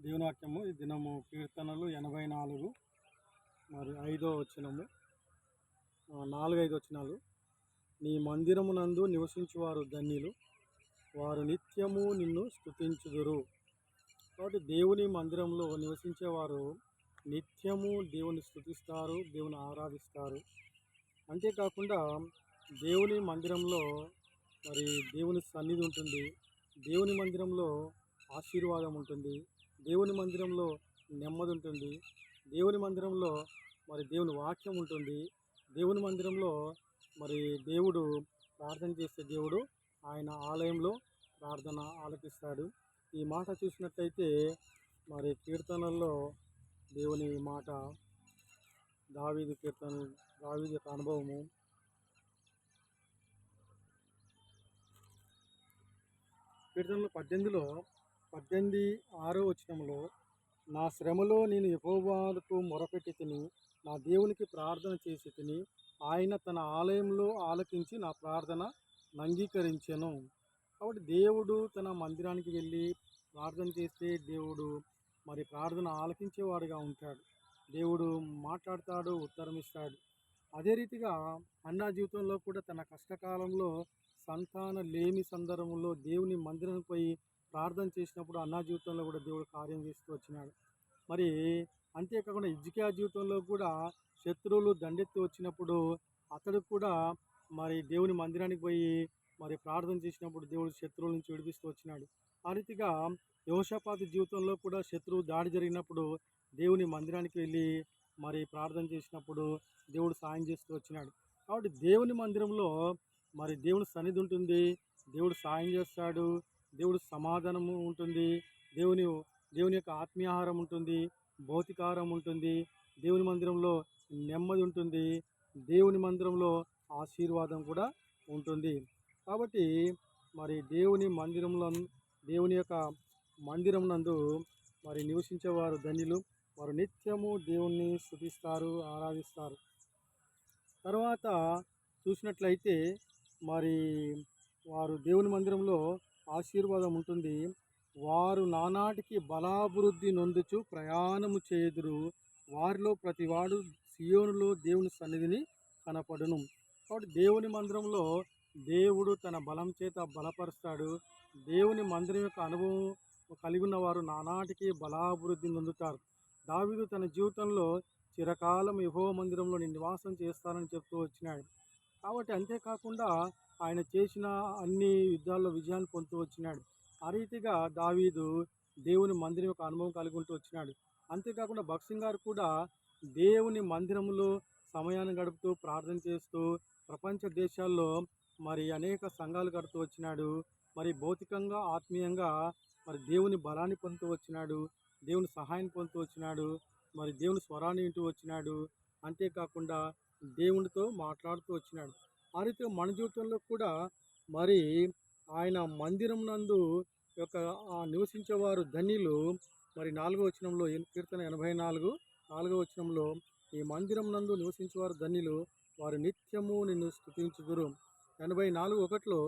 దేవుని వాక్యము ఈ దినము కీర్తనలు ఎనభై నాలుగు మరి ఐదో వచనము నాలుగైదు వచ్చినాలు నీ మందిరమునందు నివసించువారు ధన్యులు వారు నిత్యము నిన్ను స్థుతించుదురు కాబట్టి దేవుని మందిరంలో నివసించేవారు నిత్యము దేవుని స్తుతిస్తారు దేవుని ఆరాధిస్తారు. అంతేకాకుండా దేవుని మందిరంలో మరి దేవుని సన్నిధి ఉంటుంది దేవుని మందిరంలో ఆశీర్వాదం ఉంటుంది దేవుని మందిరంలో నెమ్మది ఉంటుంది దేవుని మందిరంలో మరి దేవుని వాక్యం ఉంటుంది. దేవుని మందిరంలో మరి దేవుడు ప్రార్థన చేసే దేవుడు ఆయన ఆలయంలో ప్రార్థన ఆలకిస్తాడు. ఈ మాట చూసినట్లయితే మరి కీర్తనల్లో దేవుని మాట దావీదు కీర్తన దావీదు యొక్క అనుభవము. కీర్తనలు పద్దెనిమిదిలో పద్దెనిమిది ఆరో వచనంలో నా శ్రమలో నేను యహోవాకు మొరపెట్టి తిని నా దేవునికి ప్రార్థన చేసి తిని ఆయన తన ఆలయంలో ఆలకించి నా ప్రార్థన అంగీకరించెను. కాబట్టి దేవుడు తన మందిరానికి వెళ్ళి ప్రార్థన చేస్తే దేవుడు మరి ప్రార్థన ఆలకించేవాడుగా ఉంటాడు. దేవుడు మాట్లాడతాడు ఉత్తరం ఇస్తాడు అదే రీతిగా అన్నా జీవితంలో కూడా తన కష్టకాలంలో సంతాన లేని సందర్భంలో దేవుని మందిరానికి పోయి ప్రార్థన చేసినప్పుడు అన్నా జీవితంలో కూడా దేవుడు కార్యం చేస్తూ వచ్చినాడు. మరి అంతేకాకుండా ఇజ్జికియా జీవితంలో కూడా శత్రువులు దండెత్తి వచ్చినప్పుడు అతడు కూడా మరి దేవుని మందిరానికి పోయి మరి ప్రార్థన చేసినప్పుడు దేవుడు శత్రువుల నుంచి విడిపిస్తూ వచ్చినాడు. ఆ రీతిగా యోషపాతి జీవితంలో కూడా శత్రువు దాడి జరిగినప్పుడు దేవుని మందిరానికి వెళ్ళి మరి ప్రార్థన చేసినప్పుడు దేవుడు సాయం చేస్తూ వచ్చినాడు. కాబట్టి దేవుని మందిరంలో మరి దేవుడు సన్నిధి ఉంటుంది. దేవుడు సాయం చేస్తాడు. దేవుడు సమాధానము ఉంటుంది. దేవుని దేవుని యొక్క ఆత్మీయాహారం ఉంటుంది. భౌతికాహారం ఉంటుంది. దేవుని మందిరంలో నెమ్మది ఉంటుంది. దేవుని మందిరంలో ఆశీర్వాదం కూడా ఉంటుంది. కాబట్టి మరి దేవుని మందిరంలో దేవుని యొక్క మందిరం నందు మరి నివసించేవారు ధన్యులు. వారు నిత్యము దేవుణ్ణి స్థుతిస్తారు ఆరాధిస్తారు. తర్వాత చూసినట్లయితే మరి వారు దేవుని మందిరంలో ఆశీర్వాదం ఉంటుంది. వారు నానాటికి బలాభివృద్ధి నొందుచు ప్రయాణము చేదురు వారిలో ప్రతివాడు సియోనులో దేవుని సన్నిధిని కనపడును. కాబట్టి దేవుని మందిరంలో దేవుడు తన బలం చేత బలపరుస్తాడు. దేవుని మందిరం యొక్క అనుభవం కలిగి ఉన్న వారు నానాటికి బలాభివృద్ధి నొందుతారు. దావిదు తన జీవితంలో చిరకాలం యహో మందిరంలో నివాసం చేస్తానని చెప్తూ వచ్చినాడు. కాబట్టి అంతేకాకుండా ఆయన చేసిన అన్ని యుద్ధాల్లో విజయాన్ని పొందుతూ వచ్చినాడు. ఆ రీతిగా దావీదు దేవుని మందిరం యొక్క అనుభవం కలిగి ఉంటూ వచ్చినాడు. అంతేకాకుండా భక్సింగ్ గారు కూడా దేవుని మందిరంలో సమయాన్ని గడుపుతూ ప్రార్థన చేస్తూ ప్రపంచ దేశాల్లో మరి అనేక సంఘాలు కడుతూ వచ్చినాడు. మరి భౌతికంగా ఆత్మీయంగా మరి దేవుని బలాన్ని పొందుతూ వచ్చినాడు. దేవుని సహాయం పొందుతూ వచ్చినాడు. మరి దేవుని స్వరాన్ని వింటూ వచ్చినాడు. అంతేకాకుండా దేవునితో మాట్లాడుతూ వచ్చినాడు. ఆ రీతిగా మన జీవితంలో కూడా మరి ఆయన మందిరం నందు యొక్క నివసించేవారు ధన్యులు. మరి నాలుగో వచనంలో కీర్తన ఎనభై నాలుగు నాలుగో వచనంలో ఈ మందిరం నందు నివసించేవారు ధన్యులు వారు నిత్యము నిన్ను స్థుతించుదురు ఎనభై నాలుగు ఒకటిలో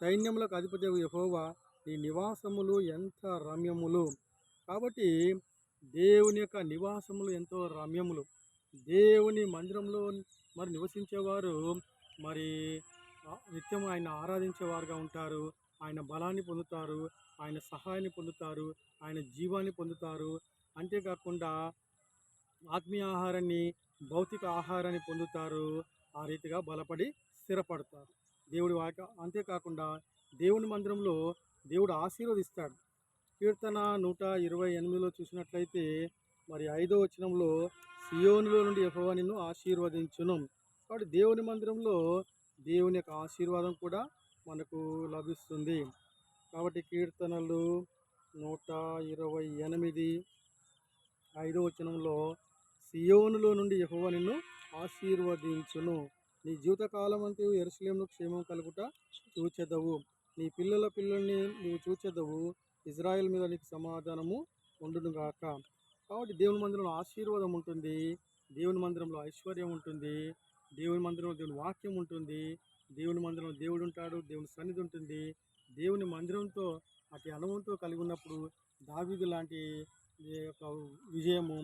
సైన్యములకు అధిపతి యహోవా నీ నివాసములు ఎంత రమ్యములు? కాబట్టి దేవుని యొక్క నివాసములు ఎంతో రమ్యములు. దేవుని మందిరంలో మరి నివసించేవారు మరి నిత్యం ఆయన ఆరాధించేవారుగా ఉంటారు. ఆయన బలాన్ని పొందుతారు ఆయన సహాయాన్ని పొందుతారు ఆయన జీవాన్ని పొందుతారు. అంతేకాకుండా ఆత్మీయ ఆహారాన్ని భౌతిక ఆహారాన్ని పొందుతారు. ఆ రీతిగా బలపడి స్థిరపడతారు. దేవుడి వాక అంతేకాకుండా దేవుని మందిరంలో దేవుడు ఆశీర్వదిస్తాడు. కీర్తన నూట ఇరవై ఎనిమిదిలో చూసినట్లయితే మరి ఐదో వచనంలో సియోనులో నుండి యహోవా నిన్ను ఆశీర్వదించును. కాబట్టి దేవుని మందిరంలో దేవుని యొక్క ఆశీర్వాదం కూడా మనకు లభిస్తుంది. కాబట్టి కీర్తనలు నూట ఇరవై ఎనిమిది ఐదో వచనంలో సియోనులో నుండి యెహోవా నిన్ను ఆశీర్వదించును. నీ జీవితకాలం అంతా ఎరుసలేంలో క్షేమం కలుగుట చూచెదవు. నీ పిల్లల పిల్లల్ని నువ్వు చూచెదవు. ఇజ్రాయెల్ మీద నీకు సమాధానము ఉండునుగాక. కాబట్టి దేవుని మందిరంలో ఆశీర్వాదం ఉంటుంది. దేవుని మందిరంలో ఐశ్వర్యం ఉంటుంది. దేవుని మందిరంలో దేవుని వాక్యం ఉంటుంది. దేవుని మందిరంలో దేవుడు ఉంటాడు. దేవుని సన్నిధి ఉంటుంది. దేవుని మందిరంతో అటు అనుభవంతో కలిగి ఉన్నప్పుడు దావీదు లాంటి యొక్క విజయము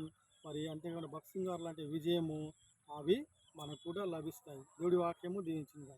మరి అంతేకాకుండా బక్సింగార్ లాంటి విజయము అవి మనకు కూడా లభిస్తాయి. దేవుడి వాక్యము దీవించింది.